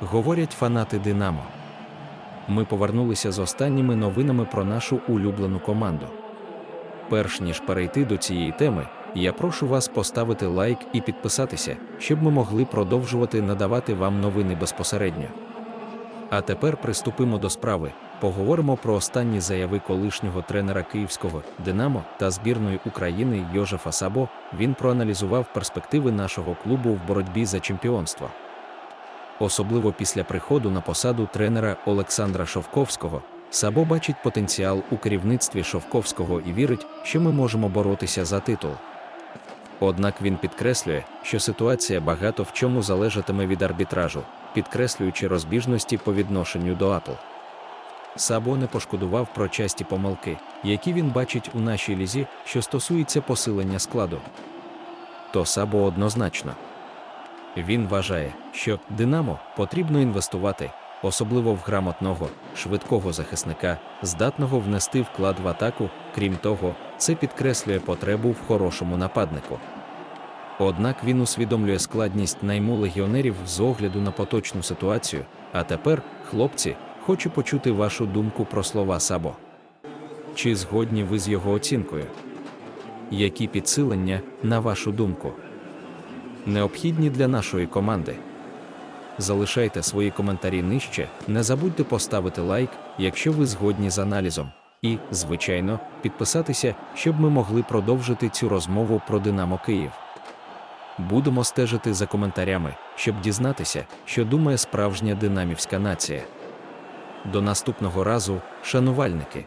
говорять фанати Динамо. Ми повернулися з останніми новинами про нашу улюблену команду. Перш ніж перейти до цієї теми, я прошу вас поставити лайк і підписатися, щоб ми могли продовжувати надавати вам новини безпосередньо. А тепер приступимо до справи. Поговоримо про останні заяви колишнього тренера київського Динамо та збірної України Йожефа Сабо. Він проаналізував перспективи нашого клубу в боротьбі за чемпіонство. Особливо після приходу на посаду тренера Олександра Шовковського, Сабо бачить потенціал у керівництві Шовковського і вірить, що ми можемо боротися за титул. Однак він підкреслює, що ситуація багато в чому залежатиме від арбітражу, підкреслюючи розбіжності по відношенню до Апл. Сабо не пошкодував про часті помилки, які він бачить у нашій лізі, що стосується посилення складу. То Сабо однозначно. Він вважає, що Динамо потрібно інвестувати, особливо в грамотного, швидкого захисника, здатного внести вклад в атаку. Крім того, це підкреслює потребу в хорошому нападнику. Однак він усвідомлює складність найму легіонерів з огляду на поточну ситуацію. А тепер, хлопці, хочу почути вашу думку про слова Сабо. Чи згодні ви з його оцінкою? Які підсилення, на вашу думку, необхідні для нашої команди? Залишайте свої коментарі нижче, не забудьте поставити лайк, якщо ви згодні з аналізом. І, звичайно, підписатися, щоб ми могли продовжити цю розмову про Динамо Київ. Будемо стежити за коментарями, щоб дізнатися, що думає справжня динамівська нація. До наступного разу, шанувальники!